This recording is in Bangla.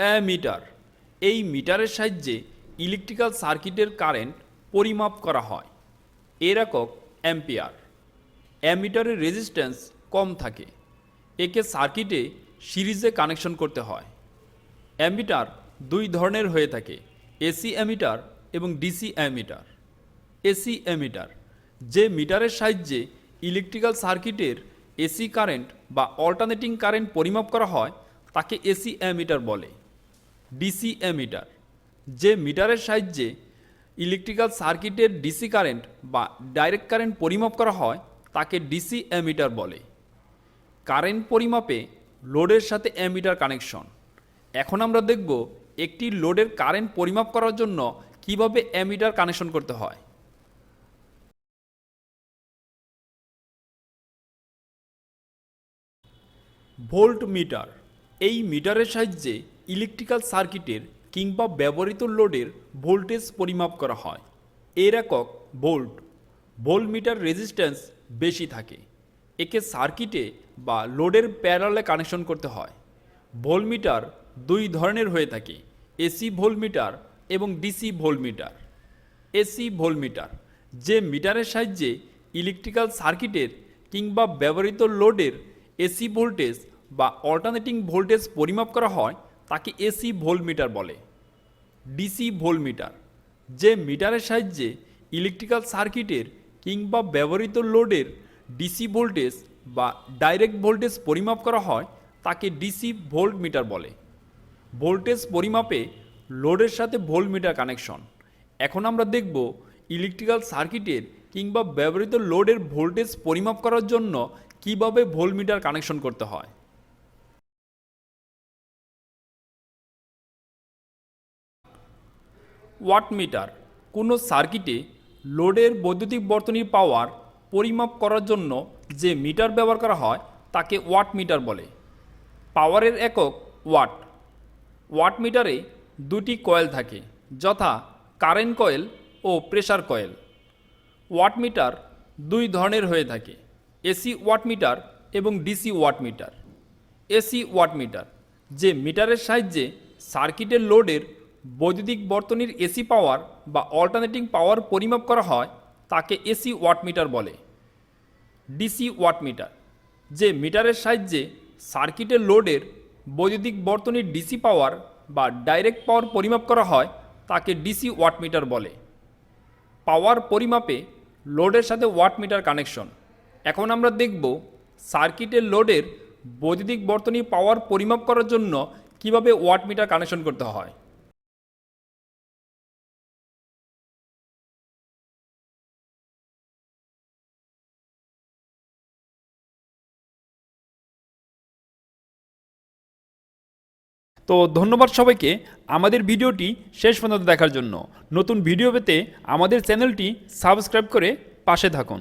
অ্যামিটার এই মিটারের সাহায্যে ইলেকট্রিক্যাল সার্কিটের কারেন্ট পরিমাপ করা হয়। এর একক অ্যাম্পিয়ার অ্যামিটারের রেজিস্ট্যান্স কম থাকে। একে সার্কিটে সিরিজে কানেকশন করতে হয়। অ্যামিটার দুই ধরনের হয়ে থাকে। এসি অ্যামিটার এবং ডিসি অ্যামিটার এসি অ্যামিটার যে মিটারের সাহায্যে ইলেকট্রিক্যাল সার্কিটের এসি কারেন্ট বা অল্টারনেটিং কারেন্ট পরিমাপ করা হয়, তাকে এসি অ্যামিটার বলে। ডিসি অ্যামিটার যে মিটারের সাহায্যে ইলেকট্রিক্যাল সার্কিটের ডিসি কারেন্ট বা ডাইরেক্ট কারেন্ট পরিমাপ করা হয়, তাকে ডিসি অ্যামিটার বলে। কারেন্ট পরিমাপে লোডের সাথে অ্যামিটার কানেকশন এখন আমরা দেখব একটি লোডের কারেন্ট পরিমাপ করার জন্য কীভাবে অ্যামিটার কানেকশন করতে হয়। ভোল্ট মিটার এই মিটারের সাহায্যে ইলেকট্রিক্যাল সার্কিটের কিংবা ব্যবহৃত লোডের ভোল্টেজ পরিমাপ করা হয়। এর একক ভোল্ট। ভোল্ট মিটার রেজিস্ট্যান্স বেশি থাকে। একে সার্কিটে বা লোডের প্যারালে কানেকশন করতে হয়। ভোল্ট মিটার দুই ধরনের হয়ে থাকে। এসি ভোল্ট মিটার এবং DC volt metre AC volt metre যে মিটারের সাহায্যে ইলেকট্রিক্যাল সার্কিটের কিংবা ব্যবহৃত লোডের এসি ভোল্টেজ বা অল্টারনেটিং ভোল্টেজ পরিমাপ করা হয় তাকে এসি ভোল্ট মিটার বলে, ডিসি ভোল্ট মিটার যে মিটারের সাহায্যে ইলেকট্রিক্যাল সার্কিটের কিংবা ব্যবহৃত লোডের ডিসি ভোল্টেজ বা ডাইরেক্ট ভোল্টেজ পরিমাপ করা হয়, তাকে ডিসি ভোল্ট মিটার বলে। ভোল্টেজ পরিমাপে লোডের সাথে ভোল্ট মিটার কানেকশন এখন আমরা দেখব ইলেকট্রিক্যাল সার্কিটের কিংবা ব্যবহৃত লোডের ভোল্টেজ পরিমাপ করার জন্য কীভাবে ভোল্ট মিটার কানেকশন করতে হয়। ওয়াট মিটার কোনো সার্কিটে লোডের বৈদ্যুতিক বর্তনীর পাওয়ার পরিমাপ করার জন্য যে মিটার ব্যবহার করা হয় তাকে ওয়াট মিটার বলে। পাওয়ারের একক ওয়াট। ওয়াট মিটারে দুটি কয়েল থাকে, যথা কারেন্ট কয়েল ও প্রেসার কয়েল। ওয়াট মিটার দুই ধরনের হয়ে থাকে, এসি ওয়াট মিটার এবং DC watt meter AC watt meter যে মিটারের সাহায্যে সার্কিটের লোডের বৈদ্যুতিক বর্তনীর এসি পাওয়ার বা অল্টারনেটিং পাওয়ার পরিমাপ করা হয়, তাকে এসি ওয়াট মিটার বলে। ডিসি ওয়াট মিটার, যে মিটারের সাহায্যে সার্কিটের লোডের বৈদ্যুতিক বর্তনীর ডিসি পাওয়ার বা ডাইরেক্ট পাওয়ার পরিমাপ করা হয়, তাকে ডিসি ওয়াট মিটার বলে। পাওয়ার পরিমাপে লোডের সাথে ওয়াট মিটার কানেকশন। এখন আমরা দেখব সার্কিটের লোডের বৈদ্যুতিক বর্তনী পাওয়ার পরিমাপ করার জন্য কীভাবে ওয়াট মিটার কানেকশন করতে হয়। তো ধন্যবাদ সবাইকে আমাদের ভিডিওটি শেষ পর্যন্ত দেখার জন্য। নতুন ভিডিও পেতে আমাদের চ্যানেলটি সাবস্ক্রাইব করে পাশে থাকুন।